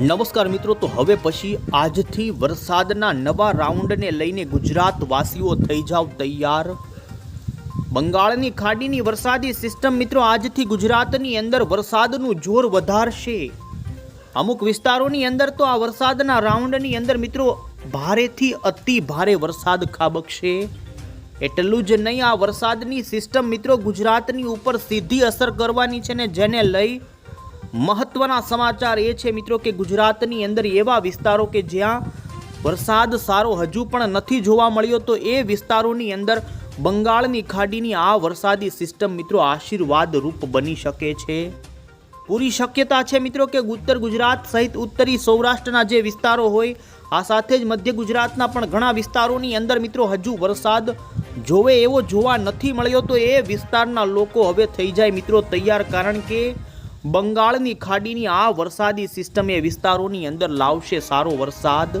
નમસ્કાર મિત્રો, તો હવે પછી આજથી વરસાદના નવા રાઉન્ડને લઈને ગુજરાતવાસીઓ થઈ જાવ તૈયાર. બંગાળની ખાડીની વરસાદી સિસ્ટમ મિત્રો, આજથી ગુજરાતની અંદર વરસાદનું જોર વધારશે. અમુક વિસ્તારોની અંદર તો આ વરસાદના રાઉન્ડની અંદર મિત્રો, ભારેથી અતિ ભારે વરસાદ ખાબકશે. એટલું જ નહીં, આ વરસાદની સિસ્ટમ મિત્રો ગુજરાતની ઉપર સીધી અસર કરવાની છે ને જેને લઈ મહત્વના સમાચાર એ છે મિત્રો કે ગુજરાતની અંદર એવા વિસ્તારો કે જ્યાં વરસાદ સારો હજુ પણ નથી જોવા મળ્યો, તો એ વિસ્તારોની અંદર બંગાળની ખાડીની આ વરસાદી સિસ્ટમ મિત્રો આશીર્વાદ રૂપ બની શકે છે. પૂરી શક્યતા છે મિત્રો કે ઉત્તર ગુજરાત સહિત ઉત્તરી સૌરાષ્ટ્રના જે વિસ્તારો હોય, આ સાથે જ મધ્ય ગુજરાતના પણ ઘણા વિસ્તારોની અંદર મિત્રો હજુ વરસાદ જોવે એવો જોવા નથી મળ્યો, તો એ વિસ્તારના લોકો હવે થઈ જાય મિત્રો તૈયાર, કારણ કે બંગાળની ખાડીની આ વરસાદી સિસ્ટમ એ વિસ્તારોની અંદર લાવશે સારો વરસાદ.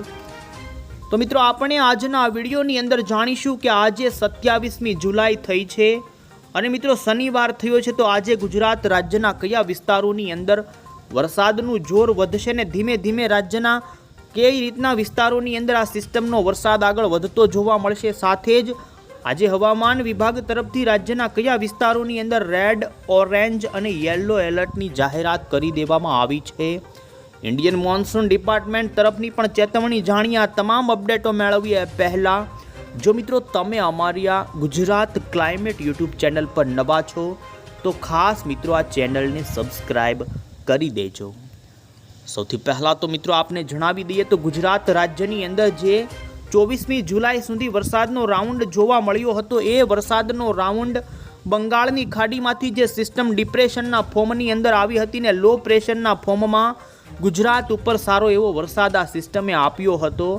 તો મિત્રો, આપણે આજના વિડીયોની અંદર જાણીશું કે આજે સત્યાવીસમી જુલાઈ થઈ છે અને મિત્રો, શનિવાર થયો છે તો આજે ગુજરાત રાજ્યના કયા વિસ્તારોની અંદર વરસાદનું જોર વધશે ને ધીમે ધીમે રાજ્યના કઈ રીતના વિસ્તારોની અંદર આ સિસ્ટમનો વરસાદ આગળ વધતો જોવા મળશે સાથે જ આજે હવામાન વિભાગ તરફથી રાજ્યના કયા વિસ્તારોની અંદર રેડ, ઓરેન્જ અને યલો એલર્ટની જાહેરાત કરી દેવામાં આવી છે? ઇન્ડિયન મોન્સૂન ડિપાર્ટમેન્ટ તરફની પણ ચેતવણી જાણી આ તમામ અપડેટો મેળવીએ પહેલાં. જો મિત્રો તમે અમારી આ ગુજરાત ક્લાઇમેટ યુટ્યુબ ચેનલ પર નવા છો, તો ખાસ મિત્રો આ ચેનલને સબસ્ક્રાઈબ કરી દેજો. સૌથી પહેલાં તો મિત્રો આપને જણાવી દઈએ તો ગુજરાત રાજ્યની અંદર જે ચોવીસમી જુલાઈ સુધી વરસાદનો રાઉન્ડ જોવા મળ્યો હતો. એ વરસાદનો રાઉન્ડ બંગાળની ખાડીમાંથી જે સિસ્ટમ ડિપ્રેશનના ફોર્મની અંદર આવી હતી ને લો પ્રેશરના ફોર્મમાં ગુજરાત ઉપર સારો એવો વરસાદ આ સિસ્ટમે આપ્યો હતો.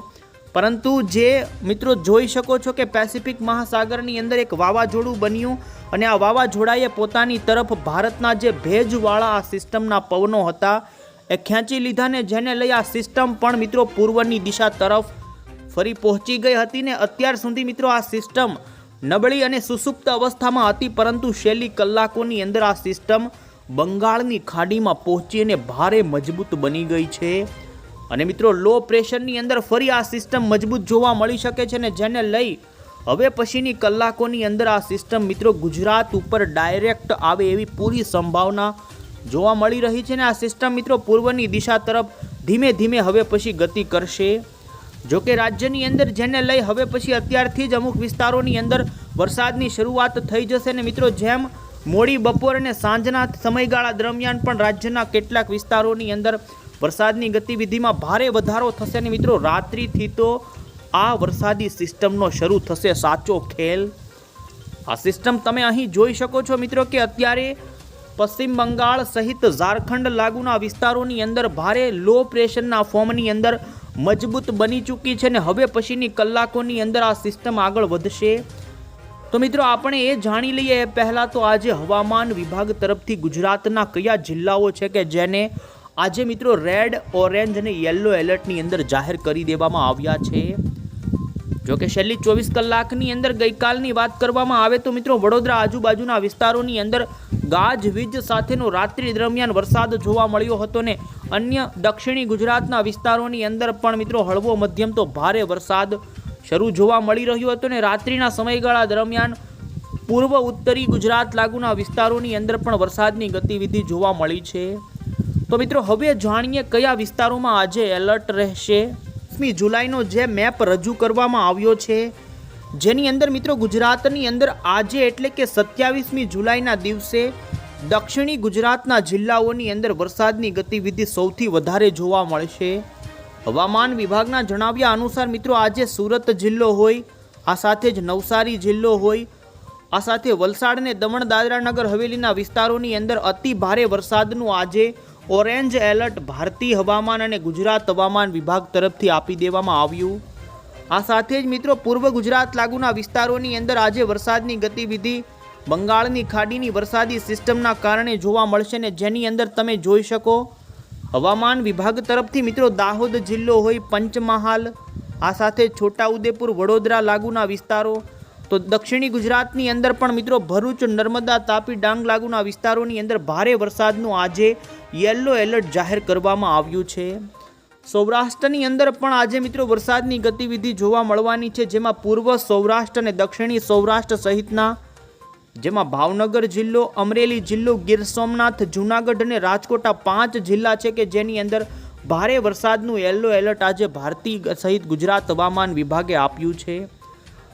પરંતુ જે મિત્રો જોઈ શકો છો કે પેસિફિક મહાસાગરની અંદર એક વાવાઝોડું બન્યું અને આ વાવાઝોડાએ પોતાની તરફ ભારતના જે ભેજવાળા આ સિસ્ટમના પવનો હતા એ ખેંચી લીધા ને જેને લઈ આ સિસ્ટમ પણ મિત્રો પૂર્વની દિશા તરફ ફરી પહોંચી ગઈ હતી ને અત્યાર સુધી મિત્રો આ સિસ્ટમ નબળી અને સુસુપ્ત અવસ્થામાં હતી, પરંતુ છેલ્લી કલાકોની અંદર આ સિસ્ટમ બંગાળની ખાડીમાં પહોંચી અને ભારે મજબૂત બની ગઈ છે. અને મિત્રો લો પ્રેશરની અંદર ફરી આ સિસ્ટમ મજબૂત જોવા મળી શકે છે ને જેને લઈ હવે પછીની કલાકોની અંદર આ સિસ્ટમ મિત્રો ગુજરાત ઉપર ડાયરેક્ટ આવે એવી પૂરી સંભાવના જોવા મળી રહી છે ને આ સિસ્ટમ મિત્રો પૂર્વની દિશા તરફ ધીમે ધીમે હવે પછી ગતિ કરશે. જો કે રાજ્યની અંદર જેને લઈ હવે પછી અત્યારથી જ અમુક વિસ્તારોની અંદર વરસાદની શરૂઆત થઈ જશે ને મિત્રો, જેમ મોડી બપોર અને સાંજના સમયગાળા દરમિયાન પણ રાજ્યના કેટલાક વિસ્તારોની અંદર વરસાદની ગતિવિધિમાં ભારે વધારો થશે ને મિત્રો, રાત્રિથી તો આ વરસાદી સિસ્ટમનો શરૂ થશે સાચો ખેલ. આ સિસ્ટમ તમે અહીં જોઈ શકો છો મિત્રો કે અત્યારે પશ્ચિમ બંગાળ સહિત ઝારખંડ લાગુના વિસ્તારોની અંદર ભારે લો પ્રેશરના ફોર્મની અંદર મજબૂત બની ચૂકી છે ને હવે પછીની કલાકોની અંદર આ સિસ્ટમ આગળ વધશે? તો મિત્રો, આપણે એ જાણી લઈએ એ પહેલાં તો આજે હવામાન વિભાગ તરફથી ગુજરાતના કયા જિલ્લાઓ છે કે જેને આજે મિત્રો રેડ, ઓરેન્જ અને યલો એલર્ટની અંદર જાહેર કરી દેવામાં આવ્યા છે? જો કે છેલ્લી ચોવીસ કલાકની અંદર ગઈકાલની વાત કરવામાં આવે તો મિત્રો, વડોદરા આજુબાજુના વિસ્તારોની અંદર ગાજવીજ સાથેનો રાત્રિ દરમિયાન વરસાદ જોવા મળ્યો હતો ને અન્ય દક્ષિણી ગુજરાતના વિસ્તારોની અંદર પણ મિત્રો હળવો મધ્યમ તો ભારે વરસાદ શરૂ જોવા મળી રહ્યો હતો ને રાત્રિના સમયગાળા દરમિયાન પૂર્વ ઉત્તરી ગુજરાત લાગુના વિસ્તારોની અંદર પણ વરસાદની ગતિવિધિ જોવા મળી છે. તો મિત્રો હવે જાણીએ કયા વિસ્તારોમાં આજે એલર્ટ રહેશે. મી જુલાઈનો જે મેપ રજૂ કરવામાં આવ્યો છે. જેની અંદર મિત્રો ગુજરાતની અંદર આજે એટલે કે સત્યાવીસમી જુલાઈના દિવસે દક્ષિણી ગુજરાતના જિલ્લાઓની અંદર વરસાદની ગતિવિધિ સૌથી વધારે જોવા મળશે હવામાન વિભાગના જણાવ્યા અનુસાર મિત્રો આજે સુરત જિલ્લો હોય, આ સાથે જ નવસારી જિલ્લો હોય, આ સાથે વલસાડ અને દમણ દાદરા નગર હવેલીના વિસ્તારોની અંદર અતિ ભારે વરસાદનું આજે ઓરેન્જ એલર્ટ ભારતીય હવામાન અને ગુજરાત હવામાન વિભાગ તરફથી આપી દેવામાં આવ્યું. આ સાથે જ મિત્રો પૂર્વ ગુજરાત લાગુના વિસ્તારોની અંદર આજે વરસાદની ગતિવિધિ, બંગાળની ખાડીની વરસાદી સિસ્ટમના કારણે જોવા મળશે ને જેની અંદર તમે જોઈ શકો. હવામાન વિભાગ તરફથી મિત્રો દાહોદ જિલ્લો હોય પંચમહાલ, આ સાથે છોટાઉદેપુર, વડોદરા લાગુના વિસ્તારો. તો દક્ષિણી ગુજરાતની અંદર પણ મિત્રો ભરૂચ, નર્મદા, તાપી, ડાંગ લાગુના વિસ્તારોની અંદર ભારે વરસાદનું આજે યલો એલર્ટ જાહેર કરવામાં આવ્યું છે. સૌરાષ્ટ્રની અંદર પણ આજે મિત્રો વરસાદની ગતિવિધિ જોવા મળવાની છે, જેમાં પૂર્વ સૌરાષ્ટ્ર અને દક્ષિણી સૌરાષ્ટ્ર સહિતના જેમાં ભાવનગર જિલ્લો, અમરેલી જિલ્લો, ગીર સોમનાથ, જૂનાગઢ અને રાજકોટ આ પાંચ જિલ્લા છે કે જેની અંદર ભારે વરસાદનું યલો એલર્ટ આજે ભારતીય સહિત ગુજરાત હવામાન વિભાગે આપ્યું છે.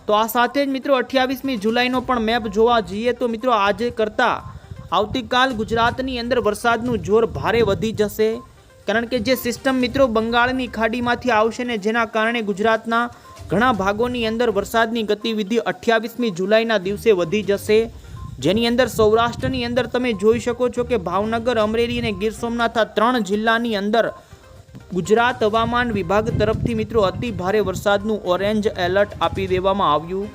તો આ સાથે જ મિત્રો અઠ્યાવીસમી જુલાઈનો પણ મેપ જોવા જઈએ તો મિત્રો આજે કરતાં આવતીકાલ ગુજરાતની અંદર વરસાદનું જોર ભારે વધી જશે. કારણ કે જે સિસ્ટમ મિત્રો બંગાળની ખાડીમાંથી આવશે ને જેના કારણે ગુજરાતના ઘણા ભાગોની અંદર વરસાદની ગતિવિધિ અઠ્યાવીસમી જુલાઈના દિવસે વધી જશે. જેની અંદર સૌરાષ્ટ્રની અંદર તમે જોઈ શકો છો કે ભાવનગર, અમરેલી અને ગીર સોમનાથ આ ત્રણ જિલ્લાની અંદર ગુજરાત હવામાન વિભાગ તરફથી મિત્રો અતિ ભારે વરસાદનું ઓરેન્જ એલર્ટ આપી દેવામાં આવ્યું.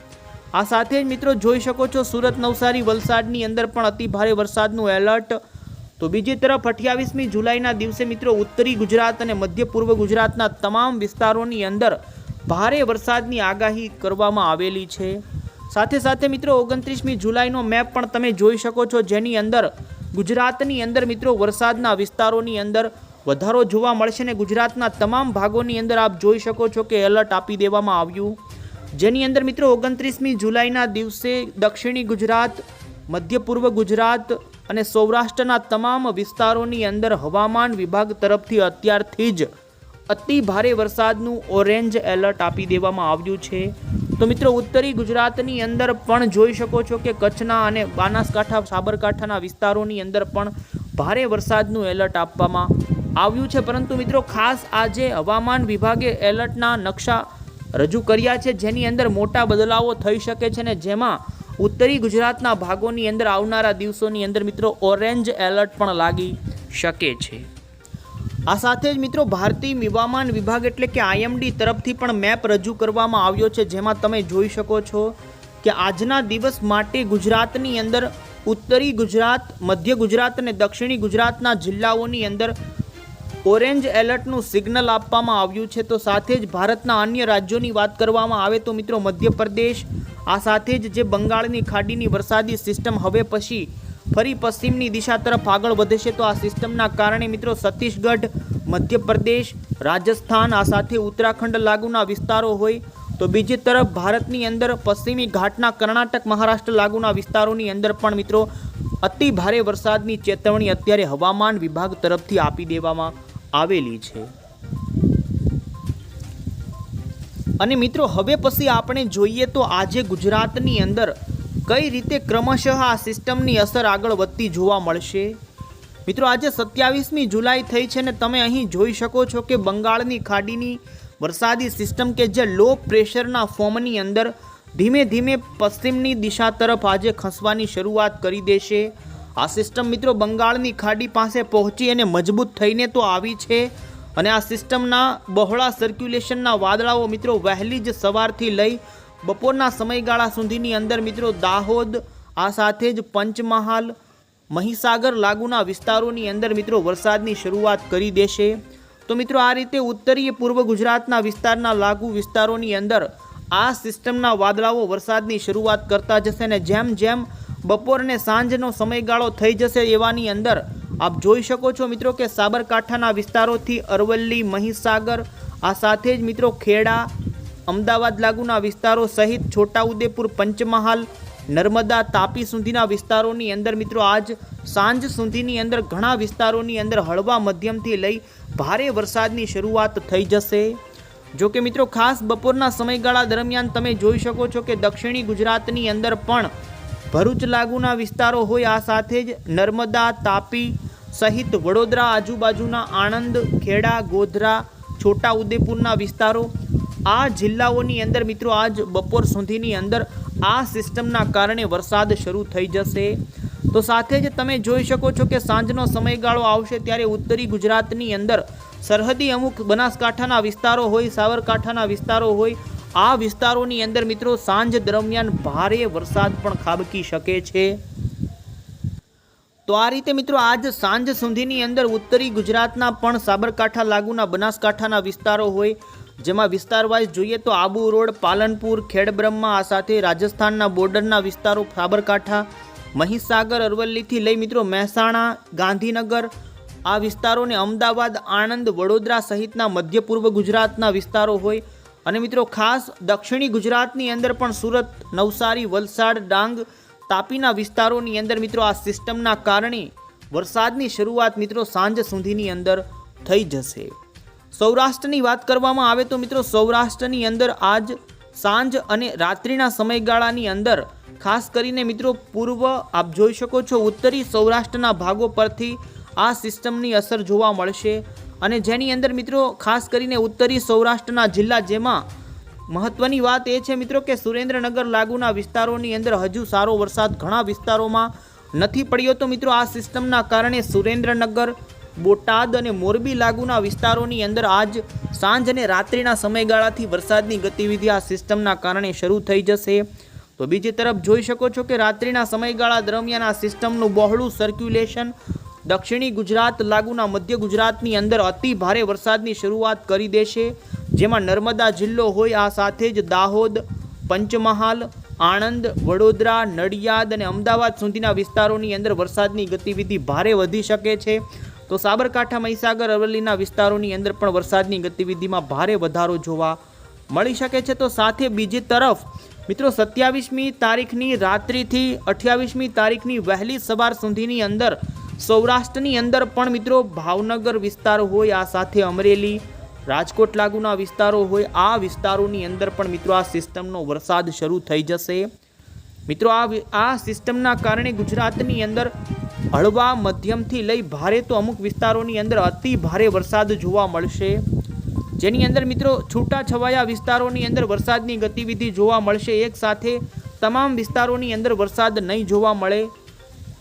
આ સાથે જ મિત્રો જોઈ શકો છો સુરત નવસારી વલસાડની અંદર પણ અતિ ભારે વરસાદનું એલર્ટ તો બીજી તરફ અઠ્યાવીસમી જુલાઈના દિવસે મિત્રો ઉત્તરી ગુજરાત અને મધ્ય પૂર્વ ગુજરાતના તમામ વિસ્તારોની અંદર ભારે વરસાદની આગાહી કરવામાં આવેલી છે. સાથે સાથે મિત્રો ઓગણત્રીસમી જુલાઈનો મેપ પણ તમે જોઈ શકો છો, જેની અંદર ગુજરાતની અંદર મિત્રો વરસાદના વિસ્તારોની અંદર વધારો જોવા મળશે ને ગુજરાતના તમામ ભાગોની અંદર આપ જોઈ શકો છો કે એલર્ટ આપી દેવામાં આવ્યું. જેની અંદર મિત્રો ઓગણત્રીસમી જુલાઈના દિવસે દક્ષિણી ગુજરાત, મધ્ય પૂર્વ ગુજરાત અને સૌરાષ્ટ્રના તમામ વિસ્તારોની અંદર હવામાન વિભાગ તરફથી અત્યારથી જ અતિ ભારે વરસાદનું ઓરેન્જ એલર્ટ આપી દેવામાં આવ્યું છે. તો મિત્રો, ઉત્તરી ગુજરાતની અંદર પણ જોઈ શકો છો કે કચ્છના અને બનાસકાંઠા, સાબરકાંઠાના વિસ્તારોની અંદર પણ ભારે વરસાદનું એલર્ટ આપવામાં આવ્યું છે. પરંતુ મિત્રો, ખાસ આજે હવામાન વિભાગે એલર્ટના નકશા રજૂ કર્યા છે, જેની અંદર મોટા બદલાવો થઈ શકે છે ને જેમાં ઉત્તરી ગુજરાતના ભાગોની અંદર આવનારા દિવસોની અંદર મિત્રો ઓરેન્જ એલર્ટ પણ લાગી શકે છે. આ સાથે જ મિત્રો ભારતીય હવામાન વિભાગ એટલે કે આઈએમડી તરફથી પણ મેપ રજૂ કરવામાં આવ્યો છે, જેમાં તમે જોઈ શકો છો કે આજના દિવસ માટે ગુજરાતની અંદર ઉત્તરી ગુજરાત, મધ્ય ગુજરાત અને દક્ષિણી ગુજરાતના જિલ્લાઓની અંદર ઓરેન્જ એલર્ટનું સિગ્નલ આપવામાં આવ્યું છે. તો સાથે જ ભારતના અન્ય રાજ્યોની વાત કરવામાં આવે તો મિત્રો મધ્યપ્રદેશ આ સાથે જ જે બંગાળની ખાડીની વરસાદી સિસ્ટમ હવે પછી ફરી પશ્ચિમની દિશા તરફ આગળ વધે છે, તો આ સિસ્ટમના કારણે મિત્રો છત્તીસગઢ, મધ્યપ્રદેશ, રાજસ્થાન, આ સાથે ઉત્તરાખંડ લાગુના વિસ્તારો હોય તો બીજી તરફ ભારતની અંદર પશ્ચિમી ઘાટના કર્ણાટક, મહારાષ્ટ્ર લાગુના વિસ્તારોની અંદર પણ મિત્રો અતિ ભારે વરસાદની ચેતવણી અત્યારે હવામાન વિભાગ તરફથી આપી દેવામાં આવેલી છે. અને મિત્રો, હવે પછી આપણે જોઈએ તો આજે ગુજરાતની અંદર કઈ રીતે ક્રમશઃ આ સિસ્ટમની અસર આગળ વધતી જોવા મળશે? મિત્રો, આજે સત્યાવીસમી જુલાઈ થઈ છે ને તમે અહીં જોઈ શકો છો કે બંગાળની ખાડીની વરસાદી સિસ્ટમ કે જે લો પ્રેશરના ફોર્મની અંદર ધીમે ધીમે પશ્ચિમની દિશા તરફ આજે ખસવાની શરૂઆત કરી દેશે. આ સિસ્ટમ મિત્રો બંગાળની ખાડી પાસે પહોંચી અને મજબૂત થઈને તો આવી છે. અને આ સિસ્ટમના બહોળા સર્ક્યુલેશનના વાદળાઓ મિત્રો વહેલી જ સવારથી લઈ બપોરના સમયગાળા સુધીની અંદર મિત્રો દાહોદ, આ સાથે જ પંચમહાલ, મહીસાગર લાગુના વિસ્તારોની અંદર મિત્રો વરસાદની શરૂઆત કરી દેશે. તો મિત્રો આ રીતે ઉત્તરીય પૂર્વ ગુજરાતના વિસ્તારના લાગુ વિસ્તારોની અંદર આ સિસ્ટમના વાદળાઓ વરસાદની શરૂઆત કરતા જશે ને જેમ જેમ બપોર અને સાંજનો સમયગાળો થઈ જશે એવાની અંદર આપ જોઈ શકો છો મિત્રો કે સાબરકાંઠાના વિસ્તારોથી અરવલ્લી, મહીસાગર, આ સાથે જ મિત્રો ખેડા, અમદાવાદ લાગુના વિસ્તારો સહિત છોટાઉદેપુર, પંચમહાલ, નર્મદા, તાપી સુધીના વિસ્તારોની અંદર મિત્રો આજ સાંજ સુધીની અંદર ઘણા વિસ્તારોની અંદર હળવા મધ્યમથી લઈ ભારે વરસાદની શરૂઆત થઈ જશે. જો કે મિત્રો ખાસ બપોરના સમયગાળા દરમિયાન તમે જોઈ શકો છો કે દક્ષિણી ગુજરાતની અંદર પણ ભરૂચ લાગુના વિસ્તારો હોય આ સાથે જ નર્મદા, તાપી સહિત વડોદરા આજુબાજુના આણંદ, ખેડા, ગોધરા છોટા ઉદેપુરના વિસ્તારો આ જિલ્લાઓની અંદર મિત્રો આજ બપોર સુધીની અંદર આ સિસ્ટમના કારણે વરસાદ શરૂ થઈ જશે. તો સાથે જ તમે જોઈ શકો છો કે સાંજનો સમયગાળો આવશે ત્યારે ઉત્તરી ગુજરાતની અંદર સરહદી અમુક બનાસકાંઠાના વિસ્તારો હોય સાવરકાંઠાના વિસ્તારો હોય આ વિસ્તારોની અંદર મિત્રો સાંજ દરમિયાન ભારે વરસાદ પણ ખાબકી શકે છે. તો આ રીતે મિત્રો આજ સાંજ સુધીની અંદર ઉત્તરી ગુજરાતના પણ સાબરકાંઠા લાગુના બનાસકાંઠાના વિસ્તારો હોય, જેમાં વિસ્તાર વાઇઝ જોઈએ તો આબુ રોડ, પાલનપુર, ખેડબ્રહ્મા, આ સાથે રાજસ્થાનના બોર્ડરના વિસ્તારો સાબરકાંઠા, મહીસાગર, અરવલ્લીથી લઈ મિત્રો મહેસાણા, ગાંધીનગર, આ વિસ્તારોને અમદાવાદ, આણંદ, વડોદરા સહિતના મધ્ય પૂર્વ ગુજરાતના વિસ્તારો હોય અને મિત્રો ખાસ દક્ષિણી ગુજરાતની અંદર પણ સુરત, નવસારી, વલસાડ, ડાંગ, તાપીના વિસ્તારોની અંદર મિત્રો આ સિસ્ટમના કારણે વરસાદની શરૂઆત મિત્રો સાંજ સુધીની અંદર થઈ જશે. સૌરાષ્ટ્રની વાત કરવામાં આવે તો મિત્રો સૌરાષ્ટ્રની અંદર આજ સાંજ અને રાત્રિના સમયગાળાની અંદર ખાસ કરીને મિત્રો પૂર્વ આપ જોઈ શકો છો ઉત્તરી સૌરાષ્ટ્રના ભાગો પરથી આ સિસ્ટમની અસર જોવા મળશે. અને જેની અંદર મિત્રો ખાસ કરીને ઉત્તરી સૌરાષ્ટ્રના જિલ્લા જેમાં મહત્વની વાત એ છે મિત્રો કે સુરેન્દ્રનગર લાગુના વિસ્તારોની અંદર હજુ સારો વરસાદ ઘણા વિસ્તારોમાં નથી પડ્યો. તો મિત્રો આ સિસ્ટમના કારણે સુરેન્દ્રનગર, બોટાદ અને મોરબી લાગુના વિસ્તારોની અંદર આજ સાંજ અને રાત્રિના સમયગાળાથી વરસાદની ગતિવિધિ આ સિસ્ટમના કારણે શરૂ થઈ જશે. તો બીજી તરફ જોઈ શકો છો કે રાત્રિના સમયગાળા દરમિયાન આ સિસ્ટમનું બહોળું સર્ક્યુલેશન દક્ષિણી ગુજરાત લાગુના મધ્ય ગુજરાતની અંદર અતિ ભારે વરસાદની શરૂઆત કરી દેશે, જેમાં નર્મદા જિલ્લો હોય આ સાથે જ દાહોદ, પંચમહાલ, આણંદ, વડોદરા, નડિયાદ અને અમદાવાદ સુધીના વિસ્તારોની અંદર વરસાદની ગતિવિધિ ભારે વધી શકે છે. તો સાબરકાંઠા, મહીસાગર, અરવલ્લીના વિસ્તારોની અંદર પણ વરસાદની ગતિવિધિમાં ભારે વધારો જોવા મળી શકે છે. તો સાથે બીજી તરફ, મિત્રો, સત્યાવીસમી તારીખની રાત્રિથી અઠ્યાવીસમી તારીખની વહેલી સવાર સુધીની અંદર સૌરાષ્ટ્રની અંદર પણ મિત્રો ભાવનગર વિસ્તાર હોય, આ સાથે અમરેલી, રાજકોટ લાગુના વિસ્તારો હોય, આ વિસ્તારોની અંદર પણ મિત્રો આ સિસ્ટમનો વરસાદ શરૂ થઈ જશે. મિત્રો આ આ સિસ્ટમના કારણે ગુજરાતની અંદર હળવા મધ્યમથી લઈ ભારે તો અમુક વિસ્તારોની અંદર અતિ ભારે વરસાદ જોવા મળશે. જેની અંદર મિત્રો છૂટા છવાયા વિસ્તારોની અંદર વરસાદની ગતિવિધિ જોવા મળશે. એક સાથે તમામ વિસ્તારોની અંદર વરસાદ નહીં જોવા મળે.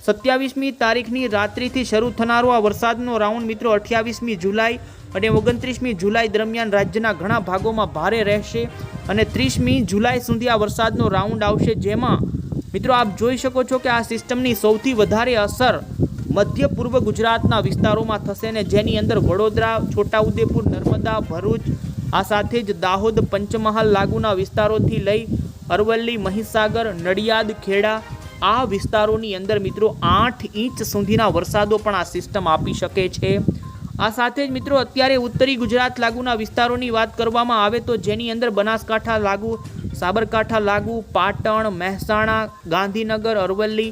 સત્યાવીસમી તારીખની રાત્રિથી શરૂ થનારો આ વરસાદનો રાઉન્ડ મિત્રો, અઠ્યાવીસમી જુલાઈ અને ઓગણત્રીસમી જુલાઈ દરમિયાન રાજ્યના ઘણા ભાગોમાં ભારે રહેશે અને ત્રીસમી જુલાઈ સુધી આ વરસાદનો રાઉન્ડ આવશે, જેમાં મિત્રો આપ જોઈ શકો છો કે આ સિસ્ટમની સૌથી વધારે અસર મધ્ય પૂર્વ ગુજરાતના વિસ્તારોમાં થશે ને જેની અંદર વડોદરા, છોટાઉદેપુર, નર્મદા, ભરૂચ, આ સાથે જ દાહોદ, પંચમહાલ લાગુના વિસ્તારોથી લઈ અરવલ્લી, મહીસાગર, નડિયાદ, ખેડા આ વિસ્તારોની અંદર મિત્રો આઠ ઇંચ સુધીના વરસાદો પણ આ સિસ્ટમ આપી શકે છે. આ સાથે જ મિત્રો અત્યારે ઉત્તરી ગુજરાત લાગુના વિસ્તારોની વાત કરવામાં આવે તો જેની અંદર બનાસકાંઠા લાગુ, સાબરકાંઠા લાગુ, પાટણ, મહેસાણા, ગાંધીનગર, અરવલ્લી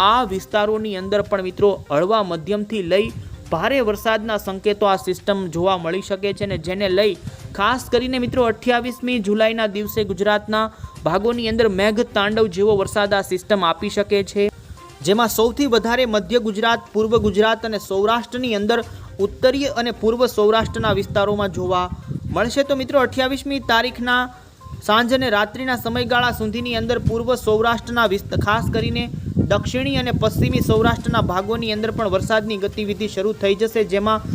આ વિસ્તારોની અંદર પણ મિત્રો હળવા મધ્યમથી લઈ ભારે વરસાદના સંકેતો આ સિસ્ટમ જોવા મળી શકે છે ને જેને લઈ ખાસ કરીને મિત્રો અઠ્યાવીસમી જુલાઈના દિવસે ગુજરાતના ભાગોની અંદર મેઘ તાંડવ જેવો વરસાદ આ સિસ્ટમ આપી શકે છે. જેમાં સૌથી વધારે મધ્ય ગુજરાત, પૂર્વ ગુજરાત અને સૌરાષ્ટ્રની અંદર ઉત્તરીય અને પૂર્વ સૌરાષ્ટ્રના વિસ્તારોમાં જોવા મળશે. તો મિત્રો, અઠ્યાવીસમી તારીખના સાંજ અને રાત્રિના સમયગાળા સુધીની અંદર પૂર્વ સૌરાષ્ટ્રના વિસ્તાર ખાસ કરીને દક્ષિણી અને પશ્ચિમી સૌરાષ્ટ્રના ભાગોની અંદર પણ વરસાદની ગતિવિધિ શરૂ થઈ જશે. જેમાં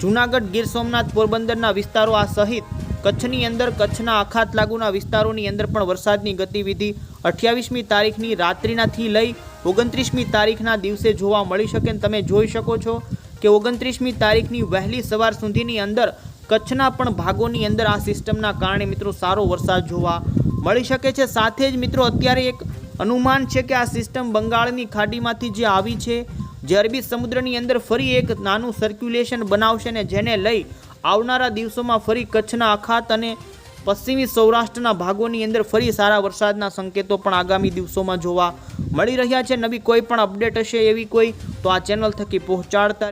જૂનાગઢ, ગીર સોમનાથ પોરબંદરના વિસ્તારો આ સહિત કચ્છની અંદર કચ્છના આખાત લાગુના વિસ્તારોની અંદર પણ વરસાદની ગતિવિધિ અઠ્યાવીસમી તારીખની રાત્રિનાથી લઈ ઓગણત્રીસમી તારીખના દિવસે જોવા મળી શકે તમે જોઈ શકો છો કે ઓગણત્રીસમી તારીખની વહેલી સવાર સુધીની અંદર કચ્છના પણ ભાગોની અંદર આ સિસ્ટમના કારણે મિત્રો સારો વરસાદ જોવા મળી શકે છે. સાથે જ મિત્રો અત્યારે એક અનુમાન છે કે આ સિસ્ટમ બંગાળની ખાડીમાંથી જે આવી છે, જે અરબી સમુદ્રની અંદર ફરી એક નાનું સર્ક્યુલેશન બનાવશે ને જેને લઈ આવનારા દિવસોમાં ફરી કચ્છના અખાત અને પશ્ચિમી સૌરાષ્ટ્રના ભાગોની અંદર ફરી સારા વરસાદના સંકેતો પણ આગામી દિવસોમાં જોવા મળી રહ્યા છે. નવી કોઈ પણ અપડેટ હશે એવી કોઈ તો આ ચેનલ થકી પહોંચાડતા